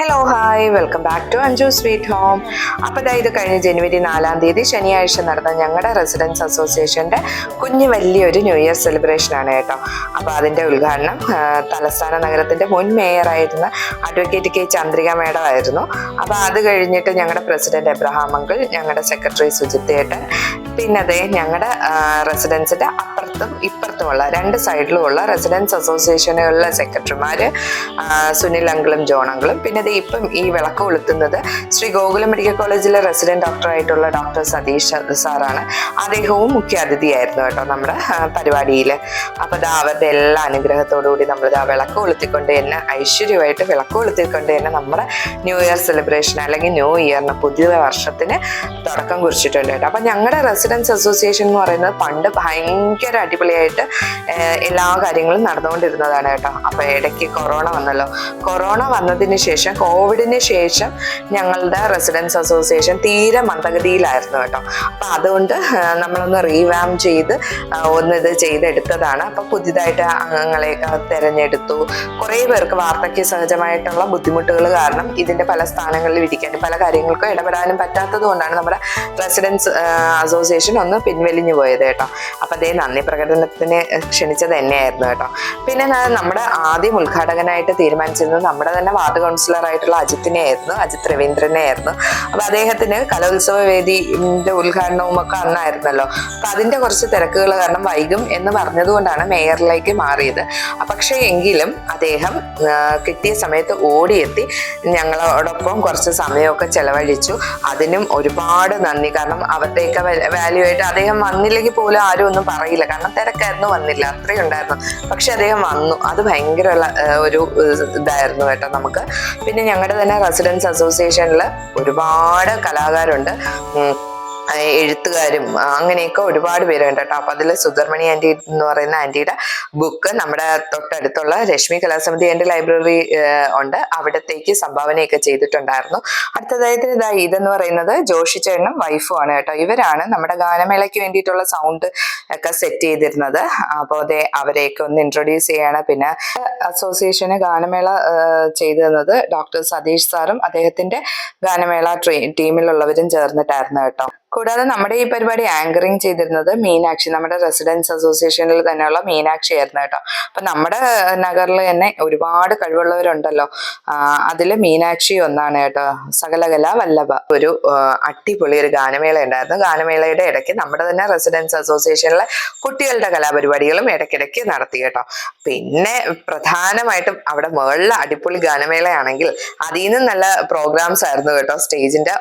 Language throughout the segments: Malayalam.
Hello hi welcome back to Anju sweet home അപ്പോൾ ഇതാ കഴിഞ്ഞ ജനുവരി നാലാം തീയതി ശനിയാഴ്ച നടന്ന ഞങ്ങളുടെ റെസിഡൻസ് അസോസിയേഷന്റെ കുഞ്ഞു വലിയൊരു ന്യൂ ഇയർ സെലിബ്രേഷൻ ആണ് കേട്ടോ. അപ്പോൾ അതിന്റെ ഉദ്ഘാടനം തലസ്ഥാന നഗരത്തിന്റെ മുൻ മേയറായിരുന്ന അഡ്വക്കേറ്റ് കെ ചന്ദ്രിക മേഡം ആയിരുന്നു. അപ്പോൾ അത് കഴിഞ്ഞിട്ട് ഞങ്ങളുടെ പ്രസിഡന്റ് എബ്രഹാം അങ്കിൾ ഞങ്ങളുടെ സെക്രട്ടറി സുജിത് ഏട്ടൻ പിന്നെ അതേ ഞങ്ങളുടെ റെസിഡൻസിന്റെ അപ്പുറത്തും ഇപ്പുറത്തുമുള്ള രണ്ട് സൈഡിലുമുള്ള റെസിഡൻസ് അസോസിയേഷനുകളിലെ സെക്രട്ടറിമാർ സുനിൽ അങ്കിളും ജോൺ അങ്കിളും. പിന്നെ അതേ ഇപ്പം ഈ വിളക്ക് കൊളുത്തുന്നത് ശ്രീ ഗോകുലം മെഡിക്കൽ കോളേജിലെ റെസിഡന്റ് ഡോക്ടറായിട്ടുള്ള ഡോക്ടർ സതീഷ് സാറാണ്. അദ്ദേഹവും മുഖ്യാതിഥിയായിരുന്നു കേട്ടോ നമ്മുടെ പരിപാടിയിൽ അപ്പോൾ അത് അവരുടെ എല്ലാ അനുഗ്രഹത്തോടു കൂടി നമ്മൾ ദാ വിളക്ക് കൊളുത്തിക്കൊണ്ട് തന്നെ ഐശ്വര്യമായിട്ട് വിളക്ക് കൊളുത്തിക്കൊണ്ട് തന്നെ നമ്മുടെ ന്യൂ ഇയർ സെലിബ്രേഷൻ അല്ലെങ്കിൽ ന്യൂ ഇയറിന് പുതിയ വർഷത്തിന് തുടക്കം കുറിച്ചിട്ടുണ്ട് കേട്ടോ. അപ്പം ഞങ്ങളുടെ റെസിഡൻസ് അസോസിയേഷൻ എന്ന് പറയുന്നത് പണ്ട് ഭയങ്കര അടിപൊളിയായിട്ട് എല്ലാ കാര്യങ്ങളും നടന്നുകൊണ്ടിരുന്നതാണ് കേട്ടോ. അപ്പോൾ ഇടയ്ക്ക് കൊറോണ വന്നല്ലോ. കൊറോണ വന്നതിന് ശേഷം കോവിഡിന് ശേഷം ഞങ്ങളുടെ റെസിഡൻസ് അസോസിയേഷൻ തീരെ മന്ദഗതിയിലായിരുന്നു കേട്ടോ. അപ്പം അതുകൊണ്ട് നമ്മളൊന്ന് റീവാം ചെയ്ത് ഒന്നിത് ചെയ്തെടുത്തതാണ്. അപ്പം പുതിയതായിട്ട് അംഗങ്ങളെയൊക്കെ തിരഞ്ഞെടുത്തു. കുറേ പേർക്ക് വാർദ്ധക്യ സഹജമായിട്ടുള്ള ബുദ്ധിമുട്ടുകൾ കാരണം ഇതിന്റെ പല സ്ഥാനങ്ങളിൽ ഇരിക്കാനും പല കാര്യങ്ങൾക്കും ഇടപെടാനും പറ്റാത്തത് കൊണ്ടാണ് നമ്മുടെ റെസിഡൻസ് അസോസിയേഷൻ ഒന്ന് പിൻവലിഞ്ഞു പോയത് കേട്ടോ. അപ്പം അതേ നന്ദി പ്രകടനത്തിന് ക്ഷണിച്ചത് തന്നെയായിരുന്നു കേട്ടോ. പിന്നെ നമ്മുടെ ആദ്യം ഉദ്ഘാടകനായിട്ട് തീരുമാനിച്ചിരുന്നത് നമ്മുടെ തന്നെ വാർഡ് കൗൺസിലർ ആയിട്ടുള്ള അജിത്തിനെ ആയിരുന്നു അജിത് രവീന്ദ്രനെ ആയിരുന്നു അപ്പം അദ്ദേഹത്തിന് കലോത്സവ വേദിന്റെ ഉദ്ഘാടനവും ഒക്കെ അന്നായിരുന്നല്ലോ. അപ്പം അതിന്റെ കുറച്ച് തിരക്കുകൾ കാരണം വൈകും എന്ന് പറഞ്ഞതുകൊണ്ടാണ് മേയറിലേക്ക് മാറിയത്. പക്ഷേ എങ്കിലും അദ്ദേഹം കിട്ടിയ സമയത്ത് ഓടിയെത്തി ഞങ്ങളോടൊപ്പം കുറച്ച് സമയമൊക്കെ ചെലവഴിച്ചു. അതിനും ഒരുപാട് നന്ദി. കാരണം അവരുടെയൊക്കെ വാല്യൂ ആയിട്ട് അദ്ദേഹം വന്നില്ലെങ്കിൽ പോലും ആരും ഒന്നും പറയില്ല. കാരണം തിരക്കായിരുന്നു വന്നില്ല. അത്രയും ഉണ്ടായിരുന്നു. പക്ഷെ അദ്ദേഹം വന്നു. അത് ഭയങ്കര ഒരു ഇതായിരുന്നു കേട്ടോ നമുക്ക്. പിന്നെ ഞങ്ങളുടെ തന്നെ റെസിഡൻസ് അസോസിയേഷനിൽ ഒരുപാട് കലാകാരുണ്ട്. എഴുത്തുകാരും അങ്ങനെയൊക്കെ ഒരുപാട് പേരുണ്ട് കേട്ടോ അപ്പൊ അതിൽ സുധർമണി ആന്റി എന്ന് പറയുന്ന ആന്റിയുടെ ബുക്ക് നമ്മുടെ തൊട്ടടുത്തുള്ള രശ്മി കലാസമിതി എന്റെ ലൈബ്രറി ഉണ്ട്. അവിടത്തേക്ക് സംഭാവനയൊക്കെ ചെയ്തിട്ടുണ്ടായിരുന്നു. അടുത്തതായിട്ട് ഇതാ ഇതെന്ന് പറയുന്നത് ജോഷി ചേട്ടനും വൈഫും ആണ് കേട്ടോ. ഇവരാണ് നമ്മുടെ ഗാനമേളയ്ക്ക് വേണ്ടിയിട്ടുള്ള സൗണ്ട് ഒക്കെ സെറ്റ് ചെയ്തിരുന്നത്. അപ്പോൾ അതെ അവരെയൊക്കെ ഒന്ന് ഇൻട്രൊഡ്യൂസ് ചെയ്യാണ്. പിന്നെ അസോസിയേഷന് ഗാനമേള ചെയ്തിരുന്നത് ഡോക്ടർ സതീഷ് സാറും അദ്ദേഹത്തിന്റെ ഗാനമേള ടീമിലുള്ളവരും ചേർന്നിട്ടായിരുന്നു കേട്ടോ. കൂടാതെ നമ്മുടെ ഈ പരിപാടി ആങ്കറിങ് ചെയ്തിരുന്നത് മീനാക്ഷി നമ്മുടെ റെസിഡൻസ് അസോസിയേഷനിൽ തന്നെയുള്ള മീനാക്ഷി ആയിരുന്നു കേട്ടോ. അപ്പൊ നമ്മുടെ നഗറിൽ തന്നെ ഒരുപാട് കഴിവുള്ളവരുണ്ടല്ലോ. അതിൽ മീനാക്ഷി ഒന്നാണ് കേട്ടോ. സകലകല വല്ലഭ. ഒരു അടിപൊളി ഒരു ഗാനമേള ഉണ്ടായിരുന്നു. ഗാനമേളയുടെ ഇടയ്ക്ക് നമ്മുടെ തന്നെ റെസിഡൻസ് അസോസിയേഷനിലെ കുട്ടികളുടെ കലാപരിപാടികളും ഇടയ്ക്കിടയ്ക്ക് നടത്തി കേട്ടോ. പിന്നെ പ്രധാനമായിട്ടും അവിടെ മുകളിലെ അടിപൊളി ഗാനമേളയാണെങ്കിൽ അതിൽ നിന്നും നല്ല പ്രോഗ്രാംസ് ആയിരുന്നു കേട്ടോ. സ്റ്റേജിന്റെ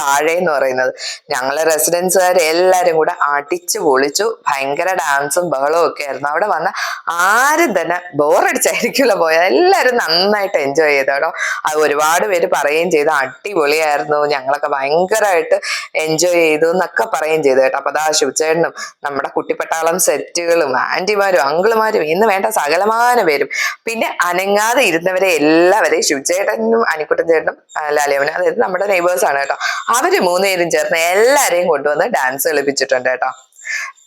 താഴെ എന്ന് പറയുന്നത്. ഞങ്ങളെ റെസിഡൻസുകാർ എല്ലാവരും കൂടെ അടിച്ചു പൊളിച്ചു. ഭയങ്കര ഡാൻസും ബഹളവും ഒക്കെ ആയിരുന്നു. അവിടെ വന്ന ആരും തന്നെ ബോറടിച്ചായിരിക്കില്ല പോയത്. എല്ലാവരും നന്നായിട്ട് എൻജോയ് ചെയ്തു കേട്ടോ അത് ഒരുപാട് പേര് പറയുകയും ചെയ്തു. അടിപൊളിയായിരുന്നു. ഞങ്ങളൊക്കെ ഭയങ്കരമായിട്ട് എൻജോയ് ചെയ്തു എന്നൊക്കെ പറയുകയും ചെയ്തു കേട്ടോ. അപ്പൊ അതാ ശിവചേട്ടനും നമ്മുടെ കുട്ടിപ്പട്ടാളം സെറ്റുകളും ആന്റിമാരും അങ്കിളുമാരും ഇന്ന് വേണ്ട സകലമാന പേരും. പിന്നെ അനങ്ങാതെ ഇരുന്നവരെ എല്ലാവരെയും ശിവചേട്ടനും അനിക്കുട്ടൻ ചേട്ടനും ലാലിയമ്മനും അതായത് നമ്മുടെ നെയ്ബേഴ്സ് ആണ് കേട്ടോ. അവർ മൂന്നുപേരും ചേർന്ന് എല്ലാരെയും കൊണ്ടുവന്ന് ഡാൻസ് കളിപ്പിച്ചിട്ടുണ്ട് കേട്ടോ.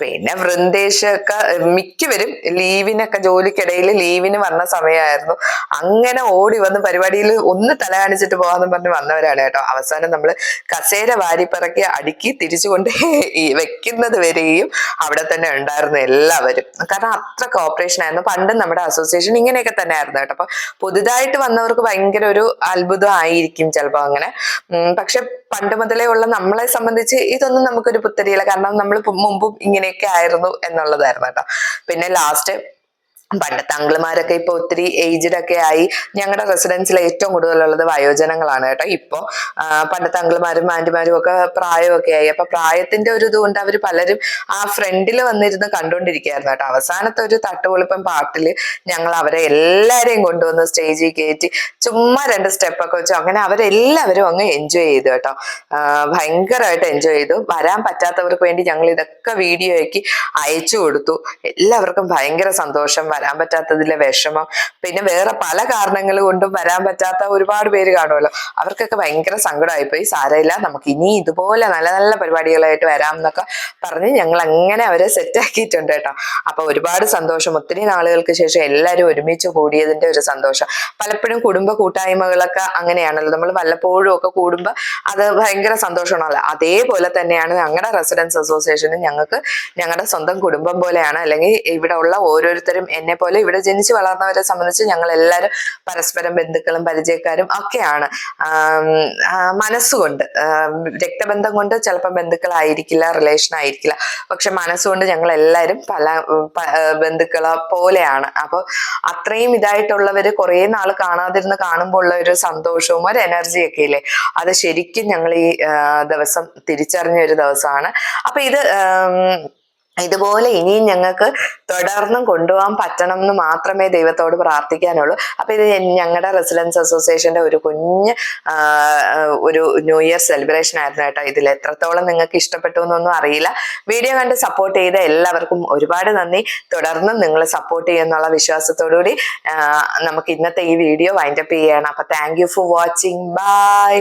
പിന്നെ വൃന്ദേശൊക്കെ മിക്കവരും ലീവിനൊക്കെ ജോലിക്കിടയിൽ ലീവിന് വന്ന സമയമായിരുന്നു അങ്ങനെ ഓടി വന്ന് പരിപാടിയിൽ ഒന്ന് തല കാണിച്ചിട്ട് പോകാന്ന് പറഞ്ഞ് വന്നവരാണ് കേട്ടോ. അവസാനം നമ്മൾ കസേര വാരിപ്പിറക്കി അടുക്കി തിരിച്ചുകൊണ്ട് വെക്കുന്നത് വരെയും അവിടെ തന്നെ ഉണ്ടായിരുന്നു എല്ലാവരും. കാരണം അത്ര കോപ്പറേഷൻ ആയിരുന്നു. പണ്ട് നമ്മുടെ അസോസിയേഷൻ ഇങ്ങനെയൊക്കെ തന്നെ ആയിരുന്നു കേട്ടോ. അപ്പൊ പുതുതായിട്ട് വന്നവർക്ക് ഭയങ്കര ഒരു അത്ഭുതം ആയിരിക്കും ചിലപ്പോൾ അങ്ങനെ. പക്ഷെ പണ്ട് മുതലേ ഉള്ള നമ്മളെ സംബന്ധിച്ച് ഇതൊന്നും നമുക്കൊരു പുത്തരിയില്ല. കാരണം നമ്മൾ മുമ്പും ഇങ്ങനെയൊക്കെ ആയിരുന്നു എന്നുള്ളതായിരുന്നു കേട്ടോ. പിന്നെ ലാസ്റ്റ് പണ്ടത്തെ അങ്കിൾമാരൊക്കെ ഇപ്പൊ ഒത്തിരി ഏജ്ഡ് ഒക്കെ ആയി ഞങ്ങളുടെ റെസിഡൻസിൽ ഏറ്റവും കൂടുതലുള്ളത് വയോജനങ്ങളാണ് കേട്ടോ. ഇപ്പൊ പണ്ടത്തെ അങ്കിൾമാരും ആന്റിമാരും ഒക്കെ പ്രായമൊക്കെ ആയി. അപ്പൊ പ്രായത്തിന്റെ ഒരു ഇതുകൊണ്ട് അവർ പലരും ആ ഫ്രണ്ടിൽ വന്നിരുന്ന് കണ്ടുകൊണ്ടിരിക്കുകയായിരുന്നു കേട്ടോ. അവസാനത്തെ ഒരു തട്ടുപൊളിപ്പം പാട്ടിൽ ഞങ്ങൾ അവരെ എല്ലാരെയും കൊണ്ടുവന്ന് സ്റ്റേജിൽ കയറ്റി ചുമ്മാ രണ്ട് സ്റ്റെപ്പൊക്കെ വെച്ചു. അങ്ങനെ അവരെല്ലാവരും അങ്ങ് എൻജോയ് ചെയ്തു കേട്ടോ. ഭയങ്കരമായിട്ട് എൻജോയ് ചെയ്തു. വരാൻ പറ്റാത്തവർക്ക് വേണ്ടി ഞങ്ങൾ ഇതൊക്കെ വീഡിയോ ആക്കി അയച്ചു കൊടുത്തു. എല്ലാവർക്കും ഭയങ്കര സന്തോഷം. വരാൻ പറ്റാത്തതിലെ വിഷമം. പിന്നെ വേറെ പല കാരണങ്ങൾ കൊണ്ടും വരാൻ പറ്റാത്ത ഒരുപാട് പേര് കാണുമല്ലോ. അവർക്കൊക്കെ ഭയങ്കര സങ്കടമായിപ്പോയി. സാരമില്ല നമുക്ക് ഇനി ഇതുപോലെ നല്ല നല്ല പരിപാടികളായിട്ട് വരാം എന്നൊക്കെ പറഞ്ഞ് ഞങ്ങൾ അങ്ങനെ അവരെ സെറ്റാക്കിയിട്ടുണ്ട് കേട്ടോ. അപ്പൊ ഒരുപാട് സന്തോഷം. ഒത്തിരി നാളുകൾക്ക് ശേഷം എല്ലാവരും ഒരുമിച്ച് കൂടിയതിന്റെ ഒരു സന്തോഷം. പലപ്പോഴും കുടുംബ കൂട്ടായ്മകളൊക്കെ അങ്ങനെയാണല്ലോ. നമ്മൾ വല്ലപ്പോഴും ഒക്കെ കൂടുമ്പോൾ അത് ഭയങ്കര സന്തോഷമാണല്ലോ. അതേപോലെ തന്നെയാണ് ഞങ്ങളുടെ റെസിഡൻസ് അസോസിയേഷനും ഞങ്ങൾക്ക് ഞങ്ങളുടെ സ്വന്തം കുടുംബം പോലെയാണ്. അല്ലെങ്കിൽ ഇവിടെ ഉള്ള ഓരോരുത്തരും എന്നെ പോലെ ഇവിടെ ജനിച്ചു വളർന്നവരെ സംബന്ധിച്ച് ഞങ്ങൾ എല്ലാവരും പരസ്പരം ബന്ധുക്കളും പരിചയക്കാരും ഒക്കെയാണ്. മനസ്സുകൊണ്ട് രക്തബന്ധം കൊണ്ട് ചിലപ്പോൾ ബന്ധുക്കളായിരിക്കില്ല റിലേഷൻ ആയിരിക്കില്ല. പക്ഷെ മനസ്സുകൊണ്ട് ഞങ്ങൾ എല്ലാവരും പല ബന്ധുക്കളെ പോലെയാണ്. അപ്പോൾ അത്രയും ഇതായിട്ടുള്ളവര് കുറേ നാൾ കാണാതിരുന്ന് കാണുമ്പോൾ ഉള്ള ഒരു സന്തോഷവും ഒരു എനർജി ഒക്കെ ഇല്ലേ? അത് ശരിക്കും ഞങ്ങൾ ഈ ദിവസം തിരിച്ചറിഞ്ഞ ഒരു ദിവസമാണ്. അപ്പൊ ഇത് ഇതുപോലെ ഇനിയും ഞങ്ങൾക്ക് തുടർന്നും കൊണ്ടുപോകാൻ പറ്റണം എന്ന് മാത്രമേ ദൈവത്തോട് പ്രാർത്ഥിക്കാനുള്ളൂ. അപ്പൊ ഇത് ഞങ്ങളുടെ റെസിഡൻസ് അസോസിയേഷന്റെ ഒരു കുഞ്ഞ് ഒരു ന്യൂ ഇയർ സെലിബ്രേഷൻ ആയിരുന്നു കേട്ടോ ഇതിൽ. എത്രത്തോളം നിങ്ങൾക്ക് ഇഷ്ടപ്പെട്ടു എന്നൊന്നും അറിയില്ല. വീഡിയോ കണ്ട് സപ്പോർട്ട് ചെയ്ത എല്ലാവർക്കും ഒരുപാട് നന്ദി. തുടർന്നും നിങ്ങൾ സപ്പോർട്ട് ചെയ്യുന്നുള്ള വിശ്വാസത്തോടുകൂടി നമുക്ക് ഇന്നത്തെ ഈ വീഡിയോ വൈൻഡപ്പ് ചെയ്യണം അപ്പൊ താങ്ക് ഫോർ വാച്ചിങ് ബൈ